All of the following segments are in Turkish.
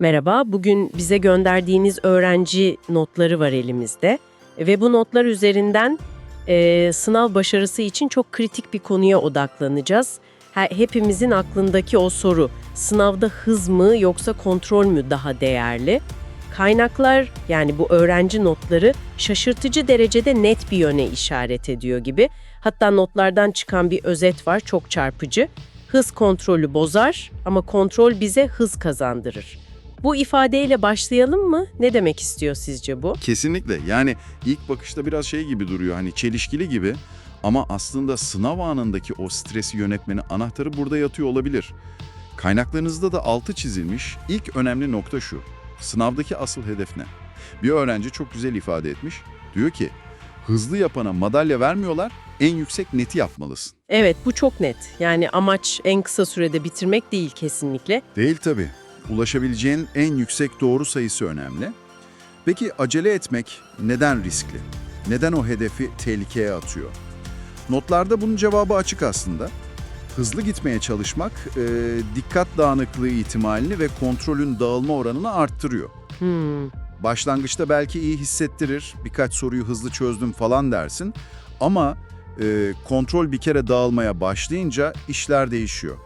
Merhaba, bugün bize gönderdiğiniz öğrenci notları var elimizde ve bu notlar üzerinden e, sınav başarısı için çok kritik bir konuya odaklanacağız. He- hepimizin aklındaki o soru, sınavda hız mı yoksa kontrol mü daha değerli? Kaynaklar yani bu öğrenci notları şaşırtıcı derecede net bir yöne işaret ediyor gibi. Hatta notlardan çıkan bir özet var çok çarpıcı. Hız kontrolü bozar ama kontrol bize hız kazandırır. Bu ifadeyle başlayalım mı? Ne demek istiyor sizce bu? Kesinlikle. Yani ilk bakışta biraz şey gibi duruyor hani çelişkili gibi ama aslında sınav anındaki o stresi yönetmenin anahtarı burada yatıyor olabilir. Kaynaklarınızda da altı çizilmiş ilk önemli nokta şu. Sınavdaki asıl hedef ne? Bir öğrenci çok güzel ifade etmiş. Diyor ki hızlı yapana madalya vermiyorlar en yüksek neti yapmalısın. Evet bu çok net. Yani amaç en kısa sürede bitirmek değil kesinlikle. Değil tabii. Ulaşabileceğin en yüksek doğru sayısı önemli. Peki acele etmek neden riskli? Neden o hedefi tehlikeye atıyor? Notlarda bunun cevabı açık aslında. Hızlı gitmeye çalışmak e, dikkat dağınıklığı ihtimalini ve kontrolün dağılma oranını arttırıyor. Hmm, Başlangıçta belki iyi hissettirir, birkaç soruyu hızlı çözdüm falan dersin ama e, kontrol bir kere dağılmaya başlayınca işler değişiyor.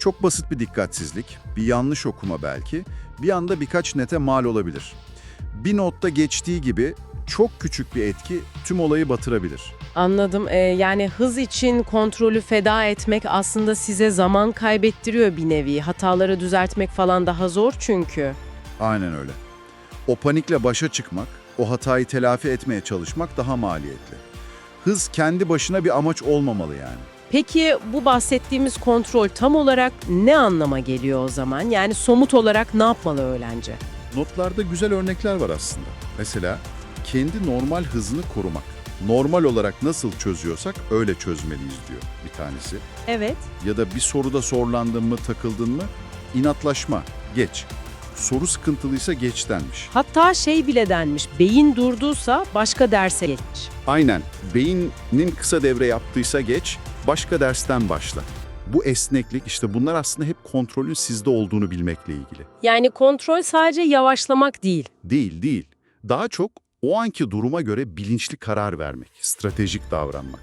Çok basit bir dikkatsizlik, bir yanlış okuma belki, bir anda birkaç nete mal olabilir. Bir notta geçtiği gibi çok küçük bir etki tüm olayı batırabilir. anladım. Ee, yani hız için kontrolü feda etmek aslında size zaman kaybettiriyor bir nevi. Hataları düzeltmek falan daha zor çünkü. Aynen öyle. O panikle başa çıkmak, o hatayı telafi etmeye çalışmak daha maliyetli. Hız kendi başına bir amaç olmamalı yani. Peki bu bahsettiğimiz kontrol tam olarak ne anlama geliyor o zaman? Yani somut olarak ne yapmalı öğrenci? Notlarda güzel örnekler var aslında. Mesela kendi normal hızını korumak. Normal olarak nasıl çözüyorsak öyle çözmeliyiz diyor bir tanesi. Evet. Ya da bir soruda zorlandın mı, takıldın mı? İnatlaşma, geç. Soru sıkıntılıysa geç denmiş. Hatta şey bile denmiş, beyin durduysa başka derse geç. Aynen. Beynin kısa devre yaptıysa geç, başka dersten başla. Bu esneklik işte bunlar aslında hep kontrolün sizde olduğunu bilmekle ilgili. Yani kontrol sadece yavaşlamak değil. Değil, değil. Daha çok o anki duruma göre bilinçli karar vermek, stratejik davranmak.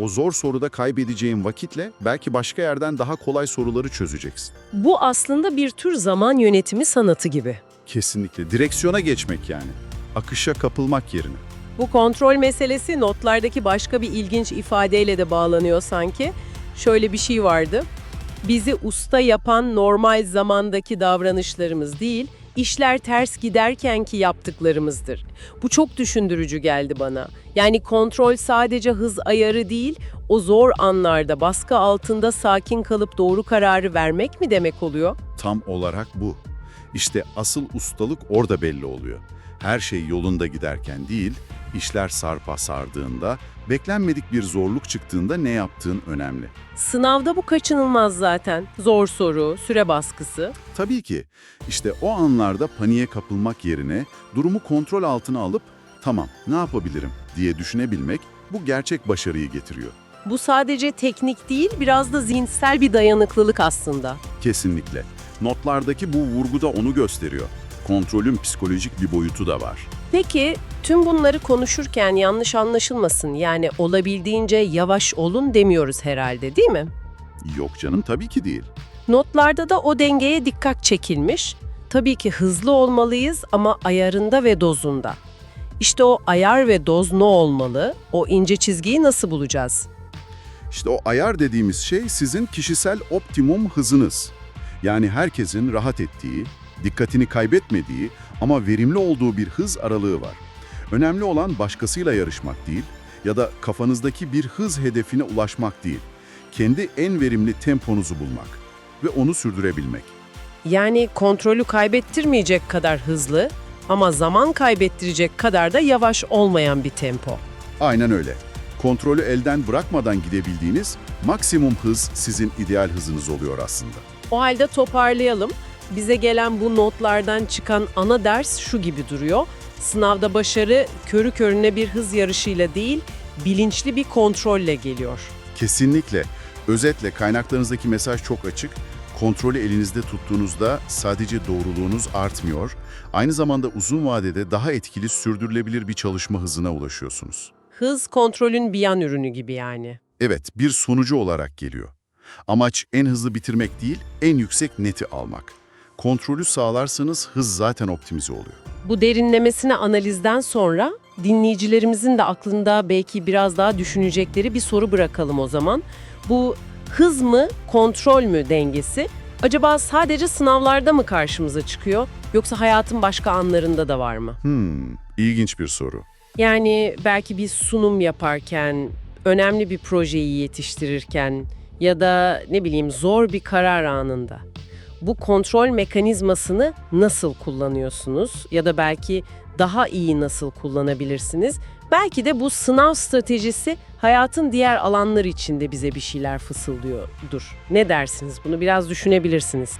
O zor soruda kaybedeceğin vakitle belki başka yerden daha kolay soruları çözeceksin. Bu aslında bir tür zaman yönetimi sanatı gibi. Kesinlikle. Direksiyona geçmek yani. Akışa kapılmak yerine. Bu kontrol meselesi notlardaki başka bir ilginç ifadeyle de bağlanıyor sanki. Şöyle bir şey vardı. Bizi usta yapan normal zamandaki davranışlarımız değil, işler ters giderkenki yaptıklarımızdır. Bu çok düşündürücü geldi bana. Yani kontrol sadece hız ayarı değil, o zor anlarda baskı altında sakin kalıp doğru kararı vermek mi demek oluyor? Tam olarak bu. İşte asıl ustalık orada belli oluyor. Her şey yolunda giderken değil, işler sarpa sardığında, beklenmedik bir zorluk çıktığında ne yaptığın önemli. Sınavda bu kaçınılmaz zaten. Zor soru, süre baskısı. Tabii ki. İşte o anlarda paniğe kapılmak yerine durumu kontrol altına alıp tamam ne yapabilirim diye düşünebilmek bu gerçek başarıyı getiriyor. Bu sadece teknik değil, biraz da zihinsel bir dayanıklılık aslında. Kesinlikle. Notlardaki bu vurgu da onu gösteriyor. Kontrolün psikolojik bir boyutu da var. Peki, tüm bunları konuşurken yanlış anlaşılmasın. Yani olabildiğince yavaş olun demiyoruz herhalde, değil mi? Yok canım tabii ki değil. Notlarda da o dengeye dikkat çekilmiş. Tabii ki hızlı olmalıyız ama ayarında ve dozunda. İşte o ayar ve doz ne olmalı? O ince çizgiyi nasıl bulacağız? İşte o ayar dediğimiz şey sizin kişisel optimum hızınız. Yani herkesin rahat ettiği, dikkatini kaybetmediği ama verimli olduğu bir hız aralığı var. Önemli olan başkasıyla yarışmak değil ya da kafanızdaki bir hız hedefine ulaşmak değil. Kendi en verimli temponuzu bulmak ve onu sürdürebilmek. Yani kontrolü kaybettirmeyecek kadar hızlı ama zaman kaybettirecek kadar da yavaş olmayan bir tempo. Aynen öyle. Kontrolü elden bırakmadan gidebildiğiniz maksimum hız sizin ideal hızınız oluyor aslında. O halde toparlayalım. Bize gelen bu notlardan çıkan ana ders şu gibi duruyor. Sınavda başarı körü körüne bir hız yarışıyla değil, bilinçli bir kontrolle geliyor. Kesinlikle. Özetle kaynaklarınızdaki mesaj çok açık. Kontrolü elinizde tuttuğunuzda sadece doğruluğunuz artmıyor, aynı zamanda uzun vadede daha etkili sürdürülebilir bir çalışma hızına ulaşıyorsunuz. Hız kontrolün bir yan ürünü gibi yani. Evet, bir sonucu olarak geliyor. Amaç en hızlı bitirmek değil, en yüksek neti almak. Kontrolü sağlarsanız hız zaten optimize oluyor. Bu derinlemesine analizden sonra dinleyicilerimizin de aklında belki biraz daha düşünecekleri bir soru bırakalım o zaman. Bu hız mı, kontrol mü dengesi acaba sadece sınavlarda mı karşımıza çıkıyor yoksa hayatın başka anlarında da var mı? Hmm, ilginç bir soru. Yani belki bir sunum yaparken, önemli bir projeyi yetiştirirken ya da ne bileyim zor bir karar anında. Bu kontrol mekanizmasını nasıl kullanıyorsunuz ya da belki daha iyi nasıl kullanabilirsiniz? Belki de bu sınav stratejisi hayatın diğer alanları için de bize bir şeyler fısıldıyordur. Ne dersiniz? Bunu biraz düşünebilirsiniz.